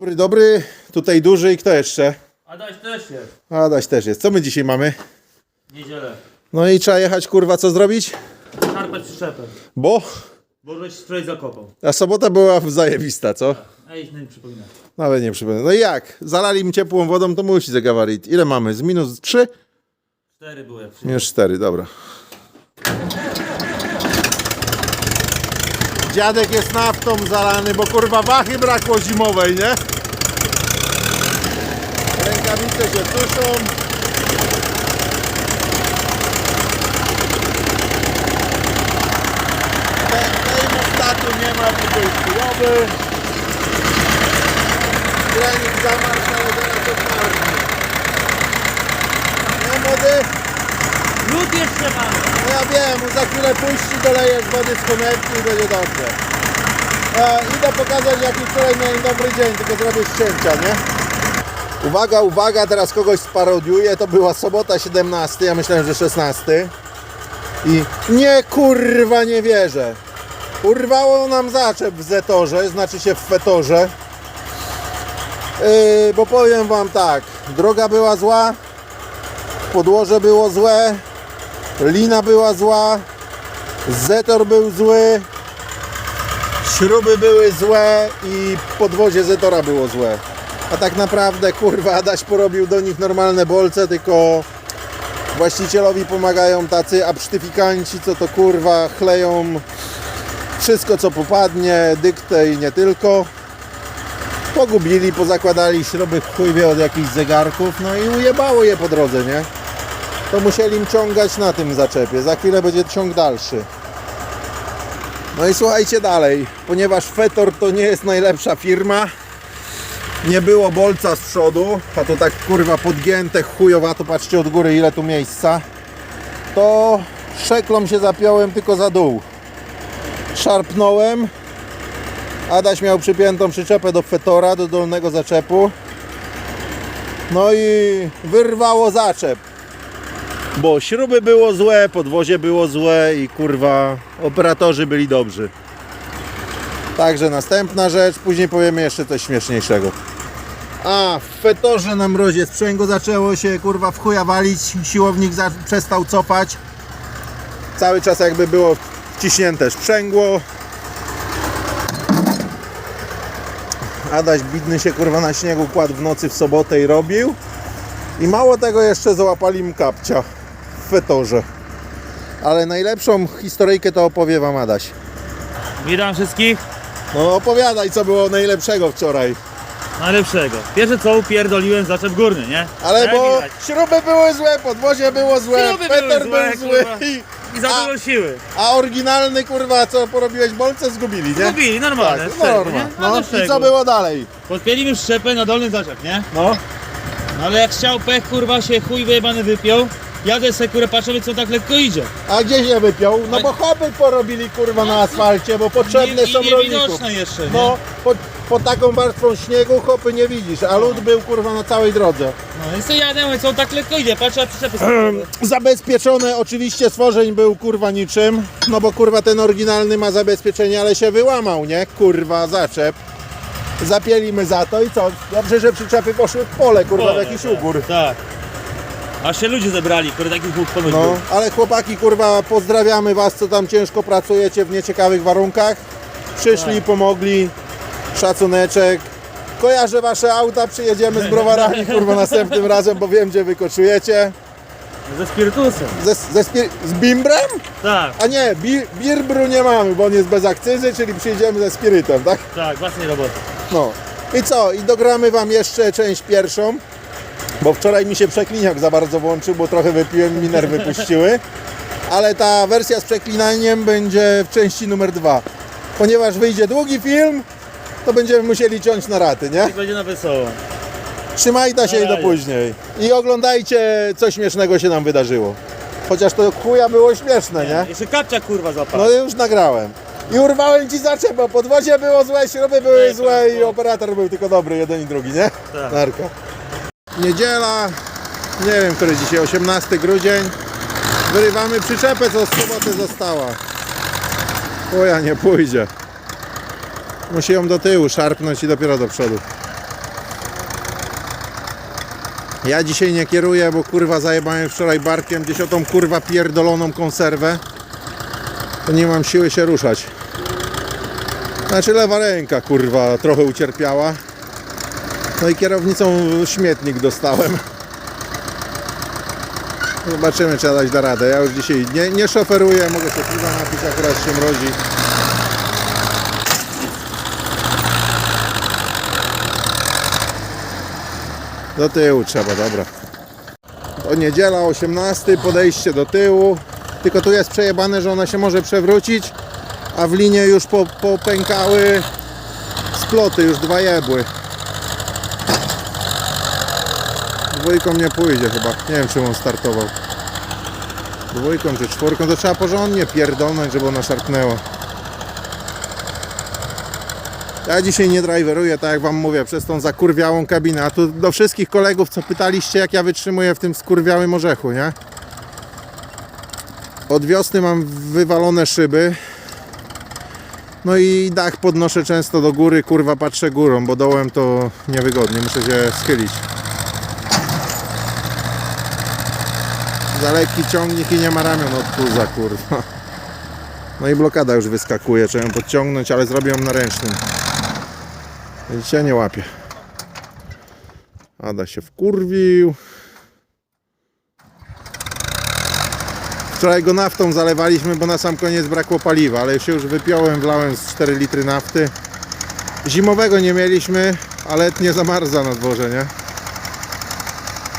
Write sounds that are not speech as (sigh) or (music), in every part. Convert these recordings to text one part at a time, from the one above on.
Dobry, dobry, tutaj duży i kto jeszcze? Adaś też jest. Adaś też jest. Co my dzisiaj mamy? Niedzielę. No i trzeba jechać, kurwa, co zrobić? Szarpać przyczepę. Bo? Bo żeś wczoraj zakopał. A sobota była zajebista, co? A idź nie przypomina. Nawet nie przypomnę. No i jak? Zalali mi ciepłą wodą, to musi za gabarit. Ile mamy? Z minus 3? Cztery były jak. Minus 4, dobra. Dziadek jest naftą zalany, bo kurwa wachy brakło zimowej, nie? Rękawice się suszą. Te- Termostatu nie ma, tylko jest chujowy. Granik zamarł, zaraz odmarznie. Nie młody? Lód jeszcze mamy. Wiem, za chwilę puści, dolejesz wody z konewki i będzie dobrze. E, idę pokazać jaki wczoraj miałem dobry dzień, tylko zrobię ścięcia, nie? Uwaga, uwaga, teraz kogoś sparodiuję, to była sobota 17, ja myślałem, że 16. I nie kurwa nie wierzę. Urwało nam zaczep w Zetorze, znaczy się w Fetorze. Yy, bo powiem wam tak, droga była zła, podłoże było złe, Lina była zła, Zetor był zły, śruby były złe i podwozie Zetora było złe. A tak naprawdę, kurwa, Adaś porobił do nich normalne bolce, tylko właścicielowi pomagają tacy absztyfikanci, co to kurwa chleją wszystko co popadnie, dyktę i nie tylko. Pogubili, pozakładali śruby w chuj od jakichś zegarków, no i ujebało je po drodze, nie? To musieli im ciągać na tym zaczepie. Za chwilę będzie ciąg dalszy. No i słuchajcie dalej, ponieważ Fetor to nie jest najlepsza firma, nie było bolca z przodu, a to tak kurwa podgięte chujowato, patrzcie od góry ile tu miejsca, to szeklą się zapiąłem tylko za dół. Szarpnąłem, Adaś miał przypiętą przyczepę do Fetora, do dolnego zaczepu, no i wyrwało zaczep bo śruby było złe, podwozie było złe i kurwa operatorzy byli dobrzy. Także następna rzecz, później powiemy jeszcze coś śmieszniejszego. A, w fetorze na mrozie sprzęgło zaczęło się kurwa w chuja walić, siłownik przestał cofać. Cały czas jakby było wciśnięte sprzęgło. Adaś bidny się kurwa na śniegu kładł w nocy w sobotę i robił. I mało tego jeszcze załapali mu kapcia w fetorze. Ale najlepszą historyjkę to opowie wam Adaś. Witam wszystkich. No opowiadaj co było najlepszego wczoraj. Najlepszego. Pierwsze co upierdoliłem zaczep górny, nie? Ale Jak bo widać. śruby były złe, podwozie było złe, Śruby były złe, był zły kurwa. i, I za dużo siły. a oryginalny kurwa co porobiłeś bolce zgubili, nie? Zgubili, normalne. Tak, szczerze, norma. nie? No i co było dalej? Podpięliśmy szczepę na dolny zaczep, nie? No. No ale jak chciał pech, kurwa się chuj wyjebany wypiął. Jadę se kurę, patrzymy co tak lekko idzie. A gdzie się wypiął? No bo hopy porobili kurwa na asfalcie, bo potrzebne I, są i rolników. niewidoczne jeszcze, nie? No, pod, pod taką warstwą śniegu hopy nie widzisz, a lód był kurwa na całej drodze. No i co jadę, mówię, co tak lekko idzie, patrzę, a przyczepy są. Zabezpieczone oczywiście stworzeń był kurwa niczym, no bo kurwa ten oryginalny ma zabezpieczenie, ale się wyłamał, nie? Kurwa, zaczep. Zapielimy za to i co? Dobrze, że przyczepy poszły w pole, kurwa, w jakiś ugór. Tak. Aż się ludzie zebrali, który takich mógł pomyśl No, był. ale chłopaki, kurwa, pozdrawiamy was, co tam ciężko pracujecie w nieciekawych warunkach. Przyszli, Tak. pomogli, szacuneczek. Kojarzę wasze auta, przyjedziemy z browarami, kurwa, następnym razem, bo wiem, gdzie wy koczujecie. Ze spirytusem. Ze, ze z bimbrem? Tak, A nie, bi- birbru nie mamy, bo on jest bez akcyzy, czyli przyjedziemy ze spirytem, tak? tak, własnej roboty. No. I co? I dogramy wam jeszcze część pierwszą, bo wczoraj mi się przekliniak za bardzo włączył, bo trochę wypiłem i mi nerwy puściły. Ale ta wersja z przeklinaniem będzie w części numer dwa. Ponieważ wyjdzie długi film, to będziemy musieli ciąć na raty, nie? I będzie na wesoło. Trzymajcie się i do później. I oglądajcie, co śmiesznego się nam wydarzyło. Chociaż to chuja było śmieszne, nie? Jeszcze kapcia kurwa złapał. No już nagrałem. I urwałem ci zaczep, bo podwozie było złe, śruby były złe i tak, operator był tylko dobry, jeden i drugi, nie? Tak. Narka. Niedziela, nie wiem, który dzisiaj, 18 grudzień. Wyrywamy przyczepę, co z soboty została. Chuja nie pójdzie. Musi ją do tyłu szarpnąć i dopiero do przodu. Ja dzisiaj nie kieruję, bo kurwa zajebałem wczoraj barkiem gdzieś o tą kurwa pierdoloną konserwę. To nie mam siły się ruszać. Znaczy lewa ręka kurwa trochę ucierpiała. No i kierownicą śmietnik dostałem. Zobaczymy, czy dać da radę. Ja już dzisiaj nie, nie szoferuję, mogę się piwa napić, akurat się mrozi. Do tyłu trzeba, dobra. To niedziela 18, podejście do tyłu. Tylko tu jest przejebane, że ona się może przewrócić, a w linie już po, popękały sploty, już dwa jebły. Dwójką nie pójdzie chyba. Nie wiem, czym on startował. Dwójką czy czwórką, to trzeba porządnie pierdolnąć, żeby ona szarpnęła. Ja dzisiaj nie driveruję, tak jak wam mówię, przez tą zakurwiałą kabinę. A tu do wszystkich kolegów, co pytaliście, jak ja wytrzymuję w tym skurwiałym orzechu, nie? Od wiosny mam wywalone szyby. No i dach podnoszę często do góry, kurwa patrzę górą, bo dołem to niewygodnie, muszę się schylić. Za lekki ciągnik i nie ma ramion od puza, kurwa. No i blokada już wyskakuje, trzeba ją podciągnąć, ale zrobię ją na ręcznym. Widzicie, nie łapie. Ada się wkurwił. Wczoraj go naftą zalewaliśmy, bo na sam koniec brakło paliwa, ale się już wypiąłem, wlałem z 4 litry nafty. Zimowego nie mieliśmy, a letnie zamarza na dworze, nie?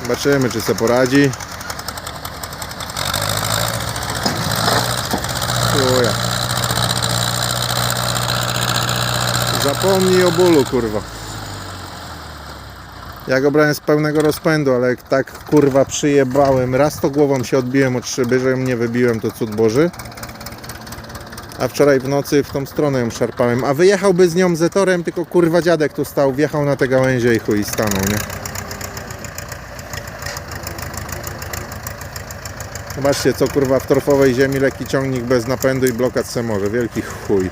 Zobaczymy, czy se poradzi. Zapomnij o bólu, kurwa. Ja go brałem z pełnego rozpędu, ale jak tak kurwa przyjebałem, raz to głową się odbiłem od szyby, że ją nie wybiłem, to cud Boży. A wczoraj w nocy w tą stronę ją szarpałem. A wyjechałby z nią zetorem, tylko kurwa dziadek tu stał, wjechał na te gałęzie i chuj stanął, nie? Zobaczcie co kurwa w torfowej ziemi lekki ciągnik bez napędu i blokad se może. Wielki chuj.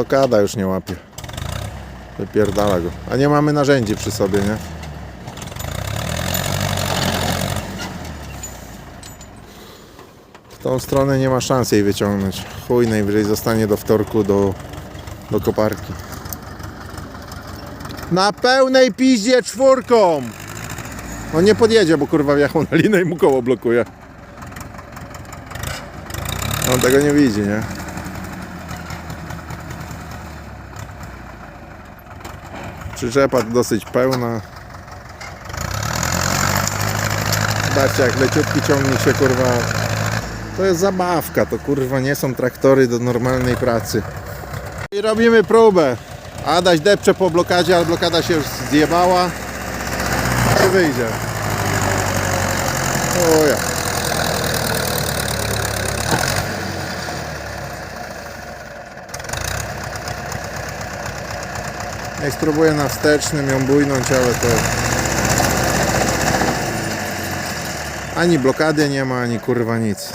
Blokada już nie łapie. Wypierdala go. A nie mamy narzędzi przy sobie, nie? W tą stronę nie ma szans jej wyciągnąć. Chuj, najwyżej zostanie do wtorku do, do koparki. Na pełnej piździe czwórką! No nie podjedzie, bo kurwa wjechał na linę i mu koło blokuje. On tego nie widzi, nie? Przyczepa dosyć pełna. Zobaczcie jak leciutki ciągnik się kurwa to jest zabawka, to kurwa nie są traktory do normalnej pracy. I robimy próbę. Adaś depcze po blokadzie, ale blokada się już zjebała. Czy wyjdzie? O ja. Jak spróbuję na wstecznym ją bujnąć, ale to... Ani blokady nie ma, ani kurwa nic.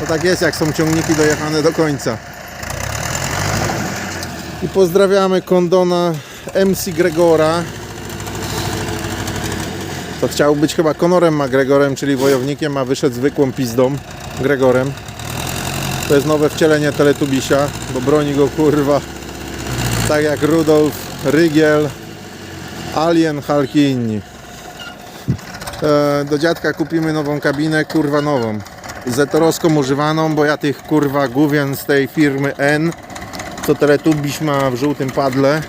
To tak jest, jak są ciągniki dojechane do końca. I pozdrawiamy kondona MC Gregora. To chciał być chyba Konorem McGregorem, czyli wojownikiem, a wyszedł zwykłą pizdą Gregorem. To jest nowe wcielenie Teletubisia, bo broni go kurwa tak jak Rudolf, Rygiel, Alien, Hulk. E, do dziadka kupimy nową kabinę, kurwa nową. Zetorowską używaną, bo ja tych kurwa główien z tej firmy N, co Teletubiś ma w żółtym padle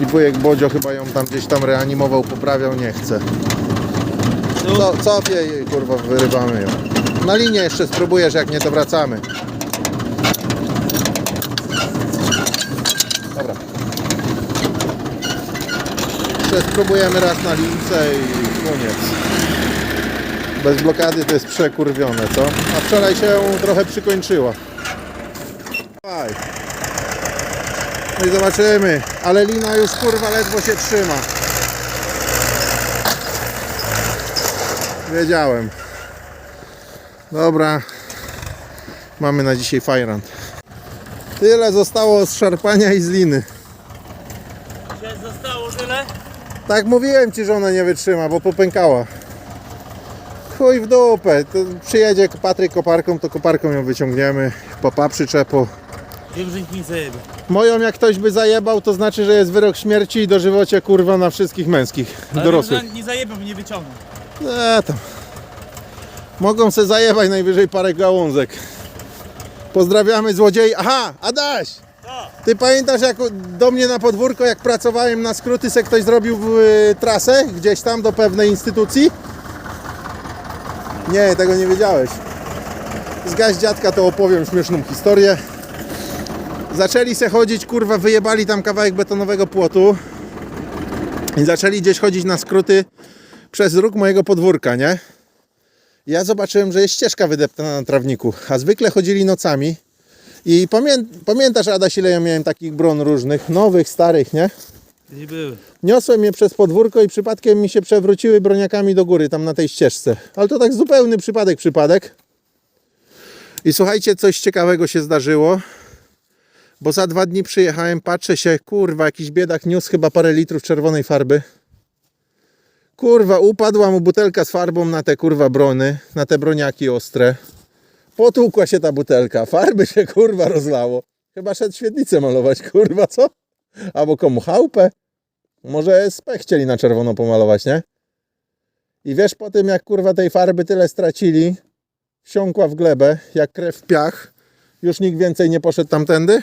i wujek Bodzio chyba ją tam gdzieś tam reanimował, poprawiał, nie chce. Co, cofię i kurwa wyrywamy ją. Na linię jeszcze spróbujesz, jak nie to wracamy. Spróbujemy raz na lince i koniec. Bez blokady to jest przekurwione, co? A wczoraj się trochę przykończyła. No i zobaczymy. Ale lina już kurwa ledwo się trzyma. Wiedziałem. Dobra. Mamy na dzisiaj fajrant. Tyle zostało z szarpania i z liny. Dzisiaj zostało tyle? Tak mówiłem ci, że ona nie wytrzyma, bo popękała. Chuj w dupę. To przyjedzie Patryk koparką, to koparką ją wyciągniemy. Papa przyczepo. Wiem, że nikt nie zajebie. Moją jak ktoś by zajebał, to znaczy, że jest wyrok śmierci i dożywocie kurwa na wszystkich męskich, Ale dorosłych. Nie, nie bo nie wyciągnę. E, tam. Mogą se zajebać najwyżej parę gałązek. Pozdrawiamy złodziei. Aha, Adaś! Ty pamiętasz jak do mnie na podwórko, jak pracowałem na skróty, se ktoś zrobił y, trasę gdzieś tam do pewnej instytucji? Nie, tego nie wiedziałeś. Zgaś dziadka, to opowiem śmieszną historię. Zaczęli se chodzić, kurwa, wyjebali tam kawałek betonowego płotu i zaczęli gdzieś chodzić na skróty przez róg mojego podwórka, nie? Ja zobaczyłem, że jest ścieżka wydeptana na trawniku, a zwykle chodzili nocami. I pamię pamiętasz, Adaś, ile ja miałem takich bron różnych, nowych, starych, nie? Nie były. Niosłem je przez podwórko i przypadkiem mi się przewróciły broniakami do góry, tam na tej ścieżce. Ale to tak zupełny przypadek, przypadek. I słuchajcie, coś ciekawego się zdarzyło. Bo za dwa dni przyjechałem, patrzę się, kurwa, jakiś biedak niósł chyba parę litrów czerwonej farby. Kurwa, upadła mu butelka z farbą na te kurwa brony, na te broniaki ostre. Potłukła się ta butelka, farby się kurwa rozlało. Chyba szedł świetlicę malować, kurwa, co? Albo komu chałupę? Może SP chcieli na czerwono pomalować, nie? I wiesz po tym, jak kurwa tej farby tyle stracili, wsiąkła w glebę, jak krew w piach, już nikt więcej nie poszedł tamtędy.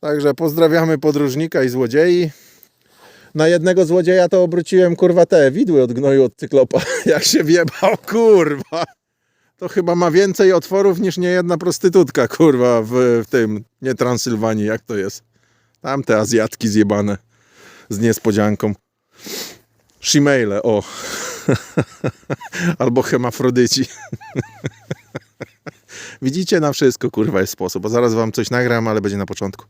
Także pozdrawiamy podróżnika i złodziei. Na jednego złodzieja to obróciłem kurwa te widły od gnoju od cyklopa. (laughs) Jak się wjebał, kurwa. To chyba ma więcej otworów niż niejedna prostytutka, kurwa, w, w tym, nie Transylwanii, jak to jest. Tamte Azjatki zjebane z niespodzianką. Shimele, o. (laughs) Albo hemafrodyci. (laughs) Widzicie, na wszystko kurwa jest sposób. A zaraz wam coś nagram, ale będzie na początku.